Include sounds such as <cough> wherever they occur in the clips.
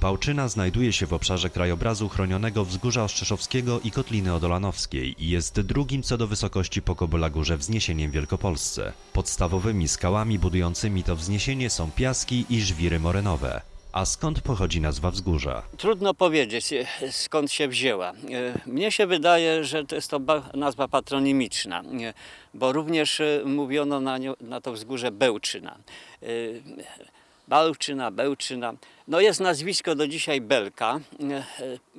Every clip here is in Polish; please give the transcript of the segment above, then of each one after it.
Pałczyna znajduje się w obszarze krajobrazu chronionego Wzgórza Ostrzeszowskiego i Kotliny Odolanowskiej i jest drugim co do wysokości po Kobylagórze wzniesieniem w Wielkopolsce. Podstawowymi skałami budującymi to wzniesienie są piaski i żwiry morenowe. A skąd pochodzi nazwa wzgórza? Trudno powiedzieć, e, skąd się wzięła. E, Mnie się wydaje, że to jest to nazwa patronimiczna, e, bo również mówiono na, nią, na to wzgórze Bełczyna. Bałczyna, Bełczyna. No jest nazwisko do dzisiaj Belka, e, e,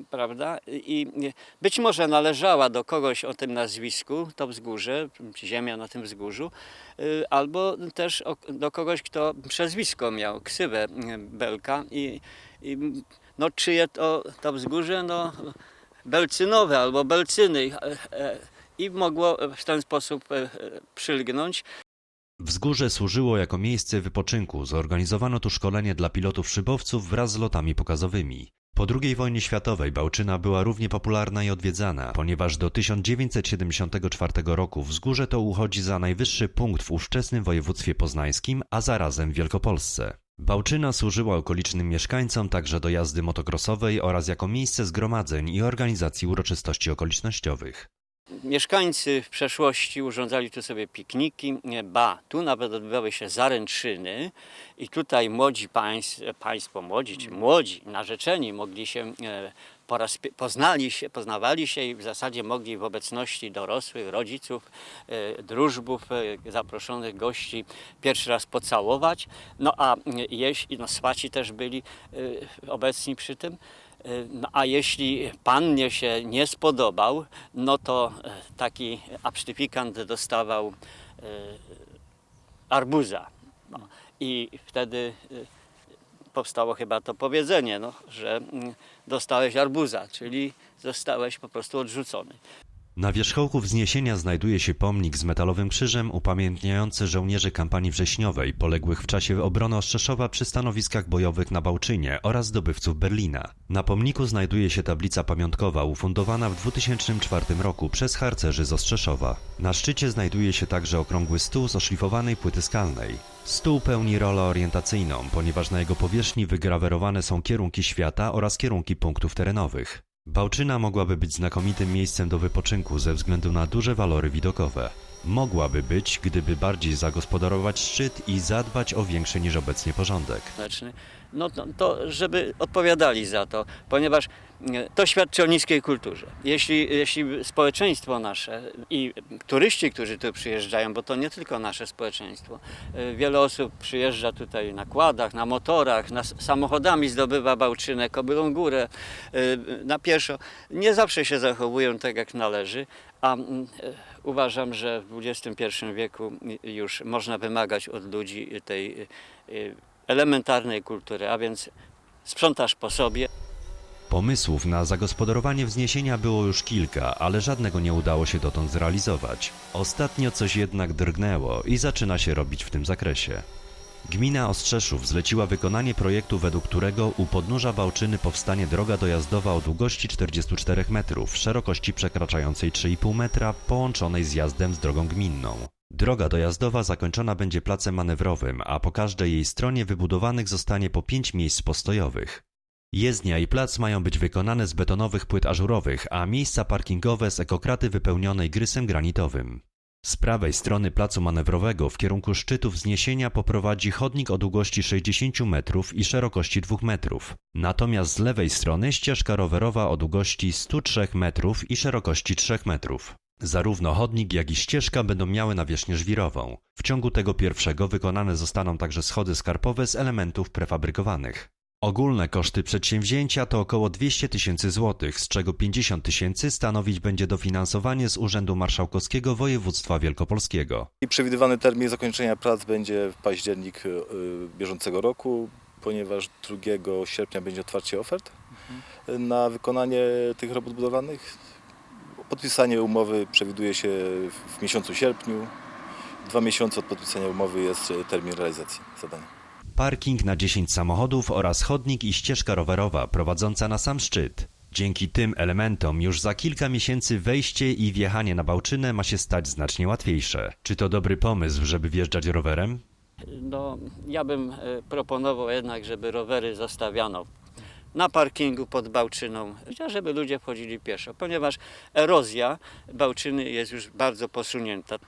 prawda? I e, być może należała do kogoś o tym nazwisku, to wzgórze, ziemia na tym wzgórzu, albo też do kogoś, kto przezwisko miał, ksywę Belka i, i no czyje to, to wzgórze, no Belcynowe albo Belcyny i mogło w ten sposób przylgnąć. Wzgórze służyło jako miejsce wypoczynku. Zorganizowano tu szkolenie dla pilotów szybowców wraz z lotami pokazowymi. Po II wojnie światowej Bałczyna była równie popularna i odwiedzana, ponieważ do 1974 roku wzgórze to uchodzi za najwyższy punkt w ówczesnym województwie poznańskim, a zarazem Wielkopolsce. Bałczyna służyła okolicznym mieszkańcom także do jazdy motocrossowej oraz jako miejsce zgromadzeń i organizacji uroczystości okolicznościowych. Mieszkańcy w przeszłości urządzali tu sobie pikniki, ba, tu nawet odbywały się zaręczyny i tutaj młodzi państw, państwo, młodzi czy młodzi, narzeczeni mogli się e, po raz, poznali się, poznawali się i w zasadzie mogli w obecności dorosłych, rodziców, e, drużbów, e, zaproszonych gości pierwszy raz pocałować. No a jeśli, no swaci też byli obecni przy tym. No, a jeśli pannie się nie spodobał, no to e, taki absztyfikant dostawał e, arbuza. No. I wtedy e, powstało chyba to powiedzenie, no, że mm, dostałeś arbuza, czyli zostałeś po prostu odrzucony. Na wierzchołku wzniesienia znajduje się pomnik z metalowym krzyżem upamiętniający żołnierzy kampanii wrześniowej poległych w czasie obrony Ostrzeszowa przy stanowiskach bojowych na Bałczynie oraz zdobywców Berlina. Na pomniku znajduje się tablica pamiątkowa ufundowana w 2004 roku przez harcerzy z Ostrzeszowa. Na szczycie znajduje się także okrągły stół z oszlifowanej płyty skalnej. Stół pełni rolę orientacyjną, ponieważ na jego powierzchni wygrawerowane są kierunki świata oraz kierunki punktów terenowych. Bałczyna mogłaby być znakomitym miejscem do wypoczynku ze względu na duże walory widokowe. Mogłaby być, gdyby bardziej zagospodarować szczyt i zadbać o większy niż obecnie porządek. Społeczny, no to, to żeby odpowiadali za to, ponieważ to świadczy o niskiej kulturze. Jeśli, jeśli społeczeństwo nasze i turyści, którzy tu przyjeżdżają, bo to nie tylko nasze społeczeństwo, e, wiele osób przyjeżdża tutaj na kładach, na motorach, na, samochodami zdobywa Bałczynę, Kobylą Górę, e, na pieszo, nie zawsze się zachowują tak jak należy, a mm, e, uważam, że w XXI wieku już można wymagać od ludzi tej e, elementarnej kultury, a więc sprzątasz po sobie. Pomysłów na zagospodarowanie wzniesienia było już kilka, ale żadnego nie udało się dotąd zrealizować. Ostatnio coś jednak drgnęło i zaczyna się robić w tym zakresie. Gmina Ostrzeszów zleciła wykonanie projektu, według którego u podnóża Bałczyny powstanie droga dojazdowa o długości 44 metrów, szerokości przekraczającej 3,5 metra, połączonej zjazdem z drogą gminną. Droga dojazdowa zakończona będzie placem manewrowym, a po każdej jej stronie wybudowanych zostanie po 5 miejsc postojowych. Jezdnia i plac mają być wykonane z betonowych płyt ażurowych, a miejsca parkingowe z ekokraty wypełnionej grysem granitowym. Z prawej strony placu manewrowego w kierunku szczytu wzniesienia poprowadzi chodnik o długości 60 metrów i szerokości 2 metrów. Natomiast z lewej strony ścieżka rowerowa o długości 103 metrów i szerokości 3 metrów. Zarówno chodnik, jak i ścieżka będą miały nawierzchnię żwirową. W ciągu tego pierwszego wykonane zostaną także schody skarpowe z elementów prefabrykowanych. Ogólne koszty przedsięwzięcia to około 200 tysięcy złotych, z czego 50 tysięcy stanowić będzie dofinansowanie z Urzędu Marszałkowskiego Województwa Wielkopolskiego. I przewidywany termin zakończenia prac będzie w październik y, bieżącego roku, ponieważ 2 sierpnia będzie otwarcie ofert y, na wykonanie tych robót budowlanych. Podpisanie umowy przewiduje się w- miesiącu sierpniu. Dwa miesiące od podpisania umowy jest termin realizacji zadania. Parking na 10 samochodów oraz chodnik i ścieżka rowerowa prowadząca na sam szczyt. Dzięki tym elementom już za kilka miesięcy wejście i wjechanie na Bałczynę ma się stać znacznie łatwiejsze. Czy to dobry pomysł, żeby wjeżdżać rowerem? No, ja bym e, proponował jednak, żeby rowery zostawiano na parkingu pod Bałczyną, żeby ludzie wchodzili pieszo, ponieważ erozja Bałczyny jest już bardzo posunięta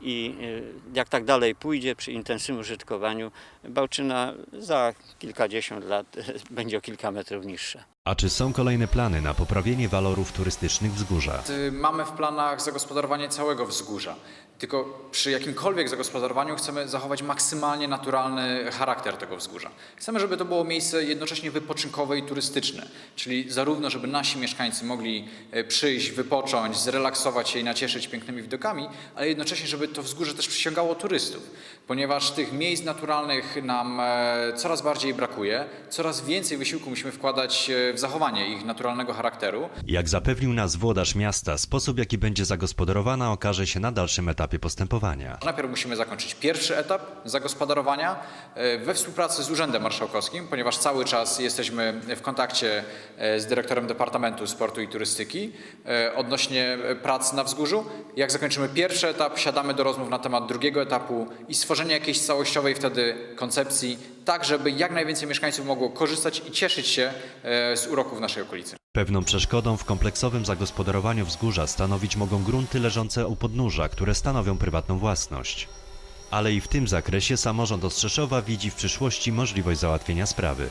i y, jak tak dalej pójdzie przy intensywnym użytkowaniu, Bałczyna za kilkadziesiąt lat <laughs> będzie o kilka metrów niższa. A czy są kolejne plany na poprawienie walorów turystycznych wzgórza? Mamy w planach zagospodarowanie całego wzgórza. Tylko przy jakimkolwiek zagospodarowaniu chcemy zachować maksymalnie naturalny charakter tego wzgórza. Chcemy, żeby to było miejsce jednocześnie wypoczynkowe i turystyczne, czyli zarówno, żeby nasi mieszkańcy mogli e, przyjść, wypocząć, zrelaksować się i nacieszyć pięknymi widokami, ale jednocześnie, żeby to wzgórze też przyciągało turystów, ponieważ tych miejsc naturalnych nam e, coraz bardziej brakuje, coraz więcej wysiłku musimy wkładać e, w zachowanie ich naturalnego charakteru. Jak zapewnił nas włodarz miasta, sposób jaki będzie zagospodarowana okaże się na dalszym etapie postępowania. Najpierw musimy zakończyć pierwszy etap zagospodarowania e, we współpracy z Urzędem Marszałkowskim, ponieważ cały czas jesteśmy w kontakcie e, z dyrektorem Departamentu Sportu i Turystyki e, odnośnie prac na wzgórzu. Jak zakończymy pierwszy etap, siadamy do rozmów na temat drugiego etapu i stworzenia jakiejś całościowej wtedy koncepcji, tak żeby jak najwięcej mieszkańców mogło korzystać i cieszyć się e, z uroków naszej okolicy. Pewną przeszkodą w kompleksowym zagospodarowaniu wzgórza stanowić mogą grunty leżące u podnóża, które stanowią prywatną własność. Ale i w tym zakresie samorząd Ostrzeszowa widzi w przyszłości możliwość załatwienia sprawy.